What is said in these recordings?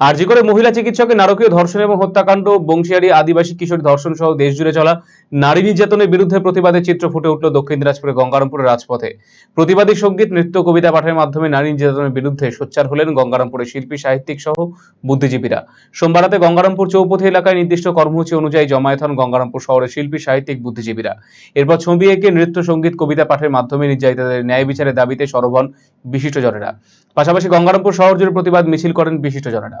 আরজি করে মহিলা চিকিৎসকের নারকীয় ধর্ষণ এবং হত্যাকাণ্ড, বংশিয়ারি, আদিবাসী কিশোরী ধর্ষণ সহ দেশ জুড়ে চলা নারী নির্যাতনের বিরুদ্ধে প্রতিবাদের চিত্র ফুটে উঠল দক্ষিণ দিনাজপুরের গঙ্গারামপুরের রাজপথে। প্রতিবাদী সংগীত, নৃত্য, কবিতা পাঠের মাধ্যমে নারী নির্যাতনের বিরুদ্ধে সোচ্চার হলেন গঙ্গারামপুরের শিল্পী, সাহিত্যিক সহ বুদ্ধিজীবীরা। সোমবার রাতে গঙ্গারামপুর চৌপথি এলাকায় নির্দিষ্ট কর্মসূচি অনুযায়ী জমায়েত হন গঙ্গারামপুর শহরের শিল্পী, সাহিত্যিক, বুদ্ধিজীবীরা। এরপর ছবি এঁকে নৃত্য, সংগীত, কবিতা পাঠের মাধ্যমে নির্যাতিতাদের ন্যায় বিচারের দাবিতে সরব হন বিশিষ্টজনেরা। পাশাপাশি গঙ্গারামপুর শহর জুড়ে প্রতিবাদ মিছিল করেন বিশিষ্টজনেরা।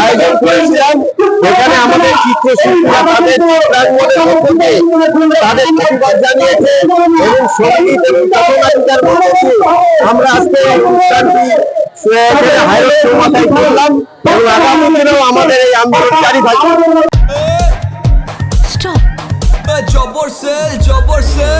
আয়োজন করেছিলাম এখানে আমাদের চিত্রশিল্পীরা তাদের চিত্রাঙ্গনের মধ্য দিয়ে তাদের প্রতিবাদ জানিয়েছে এবং সংগীত এবং পথনাটিকার আমরা আজকে অনুষ্ঠানটি হাইরোড মাথায় করলাম এবং আগামী দিনেও আমাদের এই আন্দোলন জারি থাকবে। জবর সেল জবর সেল।